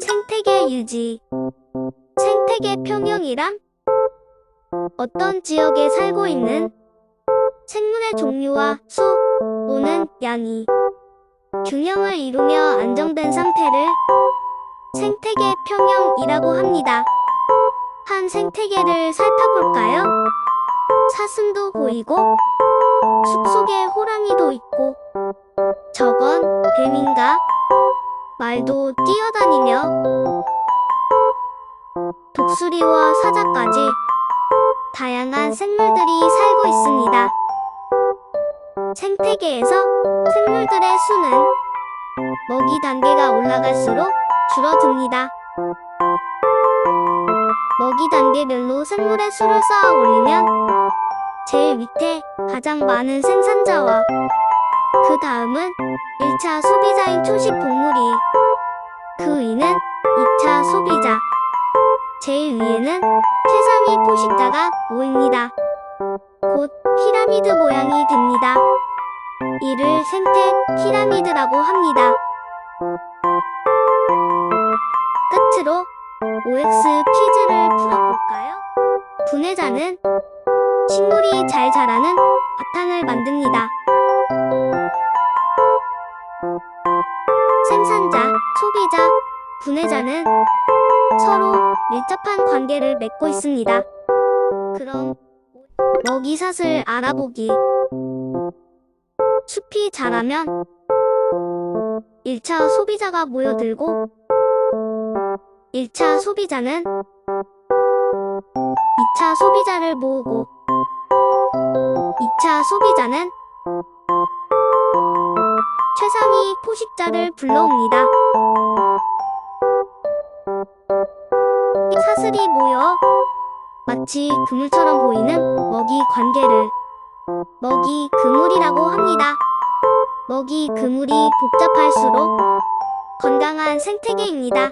생태계 유지. 생태계 평형이란 어떤 지역에 살고 있는 생물의 종류와 수 또는 양이 균형을 이루며 안정된 상태를 생태계 평형이라고 합니다. 한 생태계를 살펴볼까요? 사슴도 보이고 숲속에 호랑이도 있고 저건 뱀인가? 말도 뛰어다니며 독수리와 사자까지 다양한 생물들이 살고 있습니다. 생태계에서 생물들의 수는 먹이 단계가 올라갈수록 줄어듭니다. 먹이 단계별로 생물의 수를 쌓아 올리면 제일 밑에 가장 많은 생산자와 그 다음은 1차 소비자인 초식 동물이 그 위는 2차 소비자 제일 위에는 최상위 포식자가 모입니다. 곧 피라미드 모양이 됩니다. 이를 생태 피라미드라고 합니다. 끝으로 OX 퀴즈를 풀어볼까요? 분해자는 식물이 잘 자라는 바탕을 만듭니다. 분해자는 서로 밀접한 관계를 맺고 있습니다. 그럼 먹이사슬 알아보기 숲이 자라면 1차 소비자가 모여들고 1차 소비자는 2차 소비자를 모으고 2차 소비자는 최상위 포식자를 불러옵니다. 사슬이 모여 마치 그물처럼 보이는 먹이 관계를 먹이 그물이라고 합니다. 먹이 그물이 복잡할수록 건강한 생태계입니다.